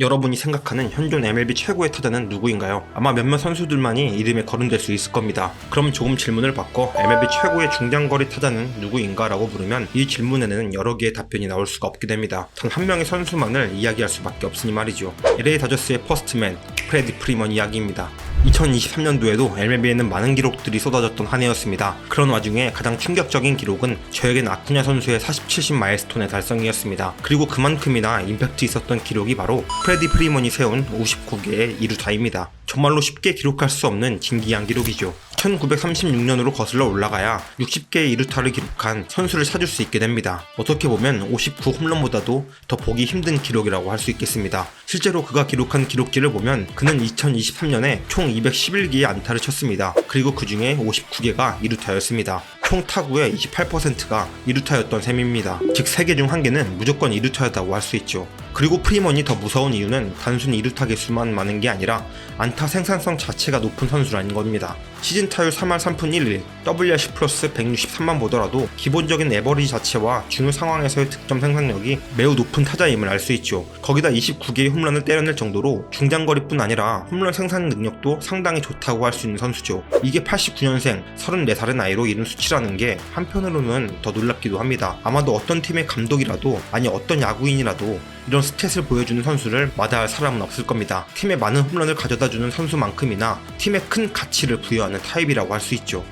여러분이 생각하는 현존 MLB 최고의 타자는 누구인가요? 아마 몇몇 선수들만이 이름에 거론될 수 있을 겁니다. 그럼 조금 질문을 바꿔 MLB 최고의 중장거리 타자는 누구인가? 라고 물으면 이 질문에는 여러 개의 답변이 나올 수가 없게 됩니다. 단 한 명의 선수만을 이야기할 수밖에 없으니 말이죠. LA 다저스의 퍼스트맨, 프레디 프리먼 이야기입니다. 2023년도에도 MLB에는 많은 기록들이 쏟아졌던 한 해였습니다. 그런 와중에 가장 충격적인 기록은 저에겐 아쿠냐 선수의 40-70 마일스톤의 달성이었습니다. 그리고 그만큼이나 임팩트 있었던 기록이 바로 프레디 프리먼이 세운 59개의 이루타입니다. 정말로 쉽게 기록할 수 없는 진기한 기록이죠. 1936년으로 거슬러 올라가야 60개의 이루타를 기록한 선수를 찾을 수 있게 됩니다. 어떻게 보면 59 홈런보다도 더 보기 힘든 기록이라고 할 수 있겠습니다. 실제로 그가 기록한 기록지를 보면 그는 2023년에 총 211개의 안타를 쳤습니다. 그리고 그 중에 59개가 이루타였습니다. 총 타구의 28%가 이루타였던 셈입니다. 즉 3개 중 1개는 무조건 이루타였다고 할 수 있죠. 그리고 프리먼이 더 무서운 이유는 단순히 이루타 개수만 많은 게 아니라 안타 생산성 자체가 높은 선수라는 겁니다. 시즌 타율 3할 3푼 1리, WRC 플러스 163만 보더라도 기본적인 에버리지 자체와 중요 상황에서의 득점 생산력이 매우 높은 타자임을 알 수 있죠. 거기다 29개의 홈런을 때려낼 정도로 중장거리뿐 아니라 홈런 생산 능력도 상당히 좋다고 할 수 있는 선수죠. 이게 89년생 34살의 나이로 이룬 수치라는 게 한편으로는 더 놀랍기도 합니다. 아마도 어떤 팀의 감독이라도 아니 어떤 야구인이라도 이런 스탯을 보여주는 선수를 마다할 사람은 없을 겁니다. 팀에 많은 홈런을 가져다주는 선수만큼이나 팀에 큰 가치를 부여하는 타입이라고 할 수 있죠.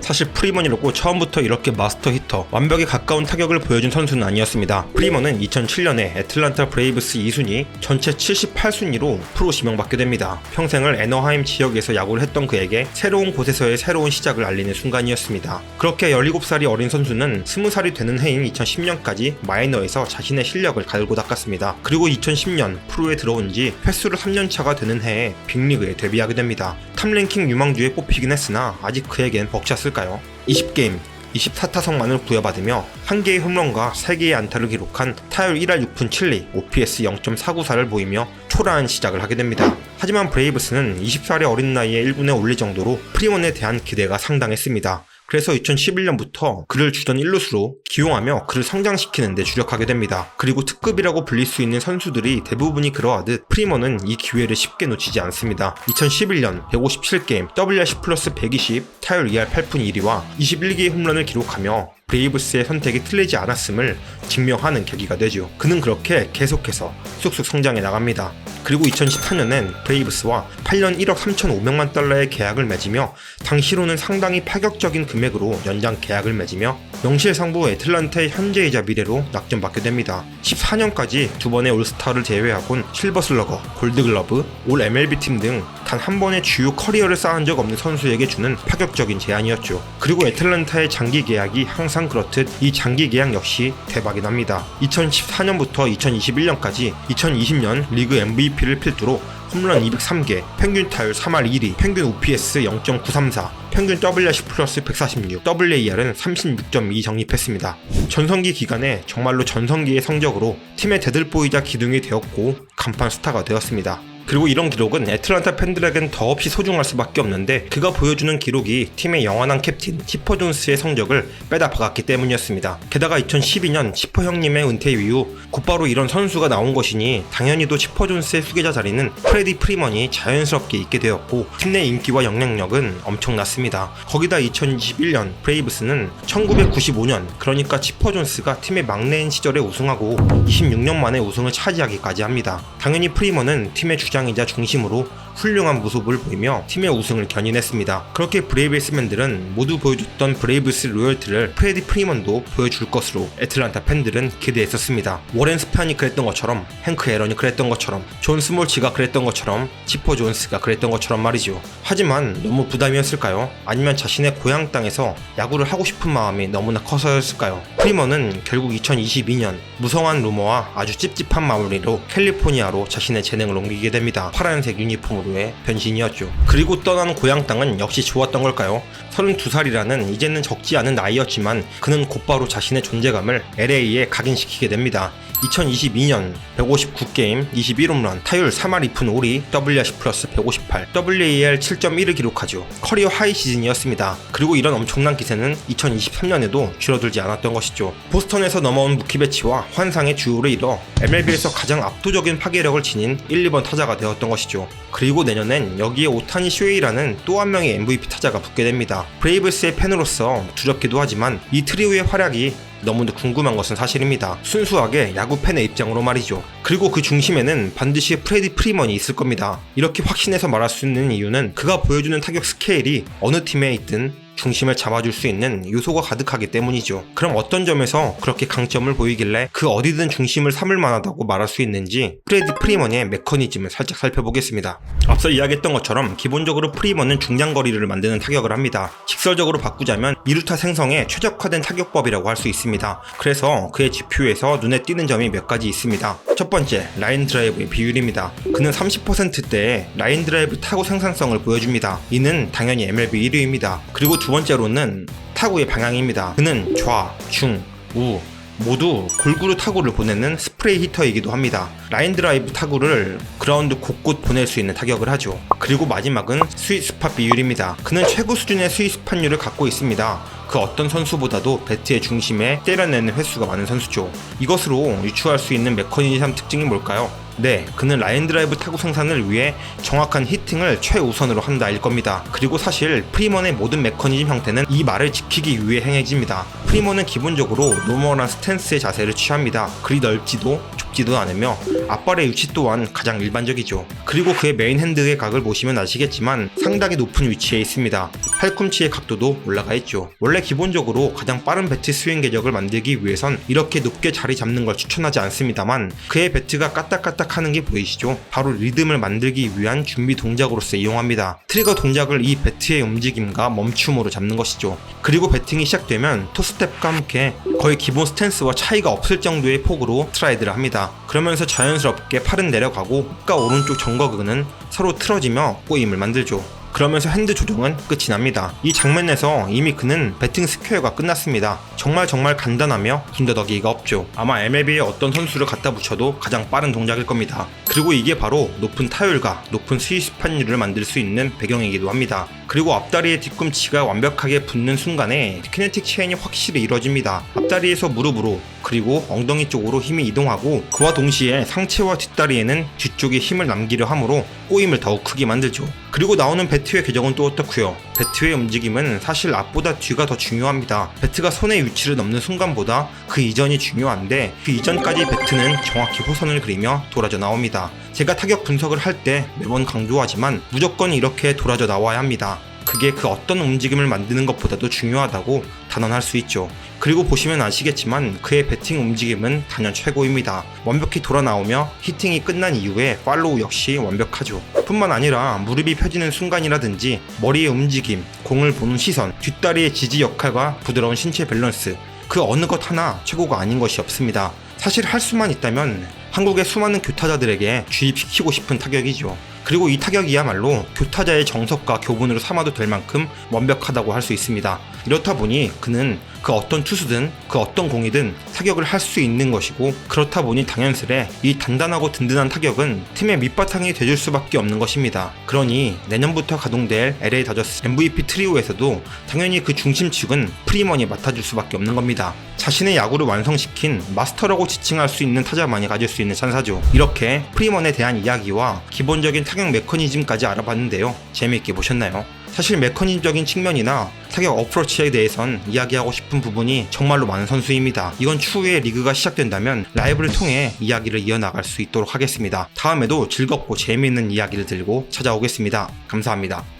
사실 프리먼이라고 처음부터 이렇게 마스터 히터, 완벽에 가까운 타격을 보여준 선수는 아니었습니다. 프리먼은 2007년에 애틀란타 브레이브스 2순위, 전체 78순위로 프로 지명받게 됩니다. 평생을 애너하임 지역에서 야구를 했던 그에게 새로운 곳에서의 새로운 시작을 알리는 순간이었습니다. 그렇게 17살이 어린 선수는 20살이 되는 해인 2010년까지 마이너에서 자신의 실력을 갈고 닦았습니다. 그리고 2010년 프로에 들어온 지 횟수로 3년차가 되는 해에 빅리그에 데뷔하게 됩니다. 탑랭킹 유망주에 뽑히긴 했으나 아직 그에겐 벅찼을까요? 20게임 24타석만을 부여받으며 1개의 홈런과 3개의 안타를 기록한 타율 1할 6푼 7리, OPS 0.494를 보이며 초라한 시작을 하게 됩니다. 하지만 브레이브스는 20살의 어린 나이에 1군에 올릴 정도로 프리먼에 대한 기대가 상당했습니다. 그래서 2011년부터 그를 주전 1루수로 기용하며 그를 성장시키는 데 주력하게 됩니다. 그리고 특급이라고 불릴 수 있는 선수들이 대부분이 그러하듯 프리먼은 이 기회를 쉽게 놓치지 않습니다. 2011년 157게임 WRC 플러스 120 타율 2할 8푼 1위와 21개의 홈런을 기록하며 브레이브스의 선택이 틀리지 않았음을 증명하는 계기가 되죠. 그는 그렇게 계속해서 쑥쑥 성장해 나갑니다. 그리고 2014년엔 브레이브스와 8년 1억 3,500만 달러의 계약을 맺으며 당시로는 상당히 파격적인 금액으로 연장 계약을 맺으며 명실상부 애틀란타의 현재이자 미래로 낙점받게 됩니다. 14년까지 두 번의 올스타를 제외하곤 실버슬러거, 골드글러브, 올 MLB 팀 등 단 한 번의 주요 커리어를 쌓은 적 없는 선수에게 주는 파격적인 제안이었죠. 그리고 애틀란타의 장기 계약이 항상 그렇듯 이 장기 계약 역시 대박이 납니다. 2014년부터 2021년까지 2020년 리그 MVP 를 필두로 홈런 203개, 평균 타율 3할 1위, 평균 OPS 0.934, 평균 WRC 플러스 146, WAR은 36.2 적립했습니다. 전성기 기간에 정말로 전성기의 성적으로 팀의 대들보이자 기둥이 되었고 간판 스타가 되었습니다. 그리고 이런 기록은 애틀란타 팬들에겐 더없이 소중할 수밖에 없는데 그가 보여주는 기록이 팀의 영원한 캡틴 치퍼 존스의 성적을 빼다 박았기 때문이었습니다. 게다가 2012년 치퍼 형님의 은퇴 이후 곧바로 이런 선수가 나온 것이니 당연히도 치퍼 존스의 수계자 자리는 프레디 프리먼이 자연스럽게 있게 되었고 팀 내 인기와 영향력은 엄청났습니다. 거기다 2021년 브레이브스는 1995년 그러니까 치퍼 존스가 팀의 막내인 시절에 우승하고 26년 만에 우승을 차지하기까지 합니다. 당연히 프리먼은 팀의 주장이자 중심으로 훌륭한 모습을 보이며 팀의 우승을 견인했습니다. 그렇게 브레이브 스맨들은 모두 보여줬던 브레이브스 로열티를 프레디 프리먼도 보여줄 것으로 애틀란타 팬들은 기대했었습니다. 워렌 스판이 그랬던 것처럼 행크 에런이 그랬던 것처럼 존 스몰치가 그랬던 것처럼 치퍼 존스가 그랬던 것처럼 말이죠. 하지만 너무 부담이었을까요? 아니면 자신의 고향 땅에서 야구를 하고 싶은 마음이 너무나 커서였을까요? 프리먼은 결국 2022년 무성한 루머와 아주 찝찝한 마무리로 캘리포니아로 자신의 재능을 옮기게 됩니다. 파란색 유니폼으로 타자로의 변신이었죠. 그리고 떠난 고향 땅은 역시 좋았던 걸까요? 32살이라는 이제는 적지 않은 나이였지만 그는 곧바로 자신의 존재감을 LA에 각인시키게 됩니다. 2022년 159게임 21홈런 타율 3할 2푼 5리 WRC 플러스 158 WAR 7.1을 기록하죠. 커리어 하이 시즌이었습니다. 그리고 이런 엄청난 기세는 2023년에도 줄어들지 않았던 것이죠. 보스턴에서 넘어온 무키 배치와 환상의 주요를 이뤄 MLB에서 가장 압도적인 파괴력을 지닌 1, 2번 타자가 되었던 것이죠. 그리고 내년엔 여기에 오타니 쇼헤이라는 또 한 명의 MVP 타자가 붙게 됩니다. 브레이브스의 팬으로서 두렵기도 하지만 이 트리오의 활약이 너무도 궁금한 것은 사실입니다. 순수하게 야구 팬의 입장으로 말이죠. 그리고 그 중심에는 반드시 프레디 프리먼이 있을 겁니다. 이렇게 확신해서 말할 수 있는 이유는 그가 보여주는 타격 스케일이 어느 팀에 있든 중심을 잡아줄 수 있는 요소가 가득하기 때문이죠. 그럼 어떤 점에서 그렇게 강점을 보이길래 그 어디든 중심을 삼을 만하다고 말할 수 있는지 프레디 프리먼의 메커니즘을 살짝 살펴보겠습니다. 앞서 이야기했던 것처럼 기본적으로 프리먼은 중장거리를 만드는 타격을 합니다. 직설적으로 바꾸자면 2루타 생성에 최적화된 타격법이라고 할 수 있습니다. 그래서 그의 지표에서 눈에 띄는 점이 몇 가지 있습니다. 첫 번째, 라인 드라이브의 비율입니다. 그는 30%대의 라인 드라이브 타구 생산성을 보여줍니다. 이는 당연히 MLB 1위입니다. 그리고 두 번째로는 타구의 방향입니다. 그는 좌, 중, 우, 모두 골고루 타구를 보내는 스프레이 히터이기도 합니다. 라인 드라이브 타구를 그라운드 곳곳 보낼 수 있는 타격을 하죠. 그리고 마지막은 스윗 스팟 비율입니다. 그는 최고 수준의 스윗 스팟율을 갖고 있습니다. 그 어떤 선수보다도 배트의 중심에 때려내는 횟수가 많은 선수죠. 이것으로 유추할 수 있는 메커니즘 특징이 뭘까요? 네, 그는 라인 드라이브 타구 생산을 위해 정확한 히팅을 최우선으로 한다일 겁니다. 그리고 사실 프리먼의 모든 메커니즘 형태는 이 말을 지키기 위해 행해집니다. 프리먼은 기본적으로 노멀한 스탠스의 자세를 취합니다. 그리 넓지도 좁지도 않으며 앞발의 위치 또한 가장 일반적이죠. 그리고 그의 메인 핸드의 각을 보시면 아시겠지만 상당히 높은 위치에 있습니다. 팔꿈치의 각도도 올라가 있죠. 원래 기본적으로 가장 빠른 배트 스윙 궤적을 만들기 위해선 이렇게 높게 자리 잡는 걸 추천하지 않습니다만 그의 배트가 까딱까딱 하는 게 보이시죠? 바로 리듬을 만들기 위한 준비 동작으로서 이용합니다. 트리거 동작을 이 배트의 움직임과 멈춤으로 잡는 것이죠. 그리고 배팅이 시작되면 토스텝과 함께 거의 기본 스탠스와 차이가 없을 정도의 폭으로 스트라이드를 합니다. 그러면서 자연스럽게 팔은 내려가고 흑과 오른쪽 정거근은 서로 틀어지며 꼬임을 만들죠. 그러면서 핸드 조정은 끝이 납니다. 이 장면에서 이미 그는 배팅 스퀘어가 끝났습니다. 정말 정말 간단하며 군더더기가 없죠. 아마 MLB에 어떤 선수를 갖다 붙여도 가장 빠른 동작일 겁니다. 그리고 이게 바로 높은 타율과 높은 스윗 스판율을 만들 수 있는 배경이기도 합니다. 그리고 앞다리의 뒤꿈치가 완벽하게 붙는 순간에 키네틱 체인이 확실히 이루어집니다. 앞다리에서 무릎으로 그리고 엉덩이 쪽으로 힘이 이동하고 그와 동시에 상체와 뒷다리에는 뒤쪽에 힘을 남기려 하므로 꼬임을 더욱 크게 만들죠. 그리고 나오는 배트의 궤적은 또 어떻고요? 배트의 움직임은 사실 앞보다 뒤가 더 중요합니다. 배트가 손의 위치를 넘는 순간보다 그 이전이 중요한데 그 이전까지 배트는 정확히 호선을 그리며 돌아져 나옵 니다. 제가 타격 분석을 할 때 매번 강조하지만 무조건 이렇게 돌아져 나와야 합니다. 그게 그 어떤 움직임을 만드는 것보다도 중요하다고 단언할 수 있죠. 그리고 보시면 아시겠지만 그의 배팅 움직임은 단연 최고입니다. 완벽히 돌아 나오며 히팅이 끝난 이후에 팔로우 역시 완벽하죠. 뿐만 아니라 무릎이 펴지는 순간이라든지 머리의 움직임, 공을 보는 시선, 뒷다리의 지지 역할과 부드러운 신체 밸런스 그 어느 것 하나 최고가 아닌 것이 없습니다. 사실 할 수만 있다면 한국의 수많은 교타자들에게 주입시키고 싶은 타격이죠. 그리고 이 타격이야말로 교타자의 정석과 교본으로 삼아도 될 만큼 완벽하다고 할 수 있습니다. 이렇다 보니 그는 그 어떤 투수든 그 어떤 공이든 타격을 할 수 있는 것이고 그렇다 보니 당연스레 이 단단하고 든든한 타격은 팀의 밑바탕이 되줄 수밖에 없는 것입니다. 그러니 내년부터 가동될 LA 다저스 MVP 트리오에서도 당연히 그 중심축은 프리먼이 맡아줄 수밖에 없는 겁니다. 자신의 야구를 완성시킨 마스터라고 지칭할 수 있는 타자만이 가질 수 있는 찬사죠. 이렇게 프리먼에 대한 이야기와 기본적인 타격 메커니즘까지 알아봤는데요. 재미있게 보셨나요? 사실 메커니즘적인 측면이나 타격 어프로치에 대해선 이야기하고 싶은 부분이 정말로 많은 선수입니다. 이건 추후에 리그가 시작된다면 라이브를 통해 이야기를 이어나갈 수 있도록 하겠습니다. 다음에도 즐겁고 재미있는 이야기를 들고 찾아오겠습니다. 감사합니다.